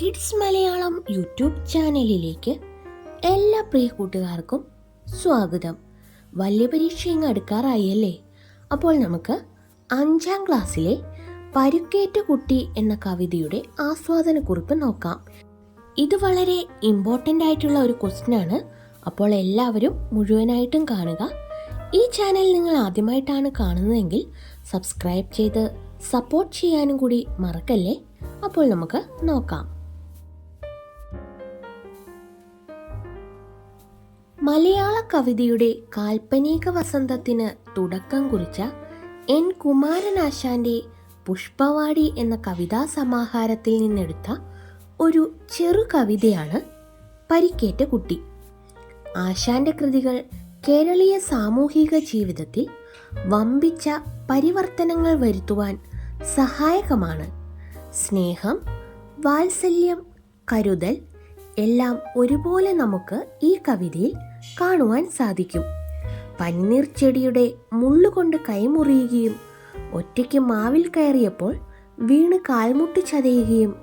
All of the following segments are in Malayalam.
കിഡ്സ് മലയാളം യൂട്യൂബ് ചാനലിലേക്ക് എല്ലാ പ്രിയ കൂട്ടുകാർക്കും സ്വാഗതം. വലിയ പരീക്ഷ ഇങ്ങ് അടുക്കാറായി അല്ലേ? അപ്പോൾ നമുക്ക് അഞ്ചാം ക്ലാസ്സിലെ പരുക്കേറ്റ കുട്ടി എന്ന കവിതയുടെ ആസ്വാദനക്കുറിപ്പ് നോക്കാം. ഇത് വളരെ ഇമ്പോർട്ടന്റ് ആയിട്ടുള്ള ഒരു ക്വസ്റ്റ്യൻ ആണ്. അപ്പോൾ എല്ലാവരും മുഴുവനായിട്ടും കാണുക. ഈ ചാനൽ നിങ്ങൾ ആദ്യമായിട്ടാണ് കാണുന്നതെങ്കിൽ സബ്സ്ക്രൈബ് ചെയ്ത് സപ്പോർട്ട് ചെയ്യാനും കൂടി മറക്കല്ലേ? അപ്പോൾ നമുക്ക് നോക്കാം. മലയാള കവിതയുടെ കാൽപ്പനിക വസന്തത്തിന് തുടക്കം കുറിച്ച എൻ കുമാരനാശാന്റെ പുഷ്പവാടി എന്ന കവിതാ സമാഹാരത്തിൽ നിന്നെടുത്ത ഒരു ചെറു കവിതയാണ് പരിക്കേറ്റ കുട്ടി. ആശാന്റെ കൃതികൾ കേരളീയ സാമൂഹിക ജീവിതത്തിൽ വമ്പിച്ച പരിവർത്തനങ്ങൾ വരുത്തുവാൻ സഹായകമാണ്. സ്നേഹം വാത്സല്യം കരുതൽ എല്ലാം ഒരുപോലെ നമുക്ക് ഈ കവിതയിൽ കാണുവാൻ സാധിക്കും. പനിനീർ ചെടിയുടെ മുള്ളുകൊണ്ട് കൈമുറിയുകയും ഒറ്റയ്ക്ക് മാവിൽ കയറിയപ്പോൾ വീണ് കാൽമുട്ട് ചതയുകയും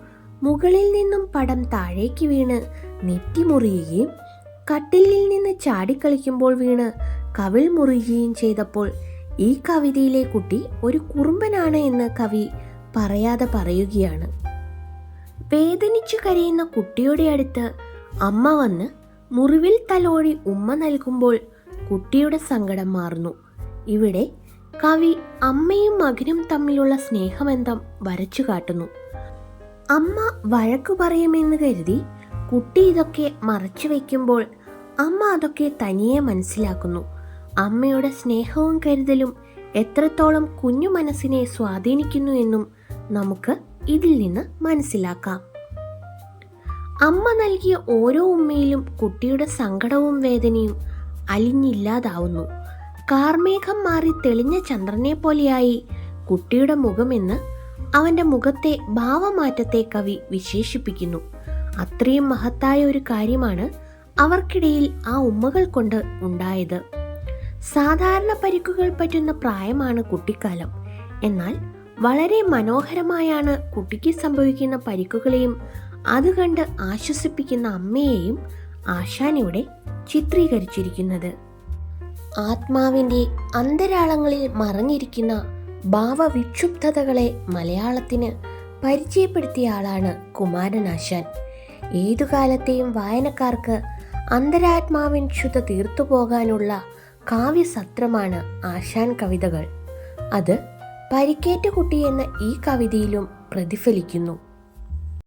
മുകളിൽ നിന്നും പടം താഴേക്ക് വീണ് നെറ്റിമുറിയുകയും കട്ടിലിൽ നിന്ന് ചാടിക്കളിക്കുമ്പോൾ വീണ് കവിൾ മുറിയുകയും ചെയ്തപ്പോൾ ഈ കവിതയിലെ കുട്ടി ഒരു കുറുമ്പനാണ് എന്ന് കവി പറയാതെ പറയുകയാണ്. വേദനിച്ചു കരയുന്ന കുട്ടിയുടെ അടുത്ത് അമ്മ വന്ന് മുറിവിൽ തലോടി ഉമ്മ നൽകുമ്പോൾ കുട്ടിയുടെ സങ്കടം മാറുന്നു. ഇവിടെ കവി അമ്മയും മകനും തമ്മിലുള്ള സ്നേഹബന്ധം വരച്ചു കാട്ടുന്നു. അമ്മ വഴക്കു പറയുമെന്ന് കരുതി കുട്ടി ഇതൊക്കെ മറച്ചു വയ്ക്കുമ്പോൾ അമ്മ അതൊക്കെ തനിയെ മനസ്സിലാക്കുന്നു. അമ്മയുടെ സ്നേഹവും കരുതലും എത്രത്തോളം കുഞ്ഞു മനസ്സിനെ സ്വാധീനിക്കുന്നു എന്നും നമുക്ക് ഇതിൽ നിന്ന് മനസ്സിലാക്കാം. അമ്മ നൽകിയ ഓരോ ഉമ്മയിലും കുട്ടിയുടെ സങ്കടവും വേദനയും അലിഞ്ഞില്ലാതാവുന്നു. കാർമേഘം മാറി തെളിഞ്ഞ ചന്ദ്രനെ പോലെയായി കുട്ടിയുടെ മുഖമെന്ന് അവന്റെ മുഖത്തെ ഭാവമാറ്റത്തെ കവി വിശേഷിപ്പിക്കുന്നു. അത്രയും മഹത്തായ ഒരു കാര്യമാണ് അവർക്കിടയിൽ ആ ഉമ്മകൾ കൊണ്ട് ഉണ്ടായത്. സാധാരണ പരിക്കുകൾ പറ്റുന്ന പ്രായമാണ് കുട്ടിക്കാലം. എന്നാൽ വളരെ മനോഹരമായാണ് കുട്ടിക്ക് സംഭവിക്കുന്ന പരിക്കുകളെയും അത് കണ്ട് ആശ്വസിപ്പിക്കുന്ന അമ്മയെയും ആശാനിവിടെ ചിത്രീകരിച്ചിരിക്കുന്നത്. ആത്മാവിന്റെ അന്തരാളങ്ങളിൽ മറഞ്ഞിരിക്കുന്ന ഭാവവിക്ഷുബ്ധതകളെ മലയാളത്തിന് പരിചയപ്പെടുത്തിയ ആളാണ് കുമാരനാശാൻ ഏതു കാലത്തെയും വായനക്കാർക്ക് അന്തരാത്മാവിൻ ശുദ്ധ തീർത്തു പോകാനുള്ള കാവ്യസത്രമാണ് ആശാൻ കവിതകൾ. അത് പരിക്കേറ്റ കുട്ടി എന്ന ഈ കവിതയിലും പ്രതിഫലിക്കുന്നു.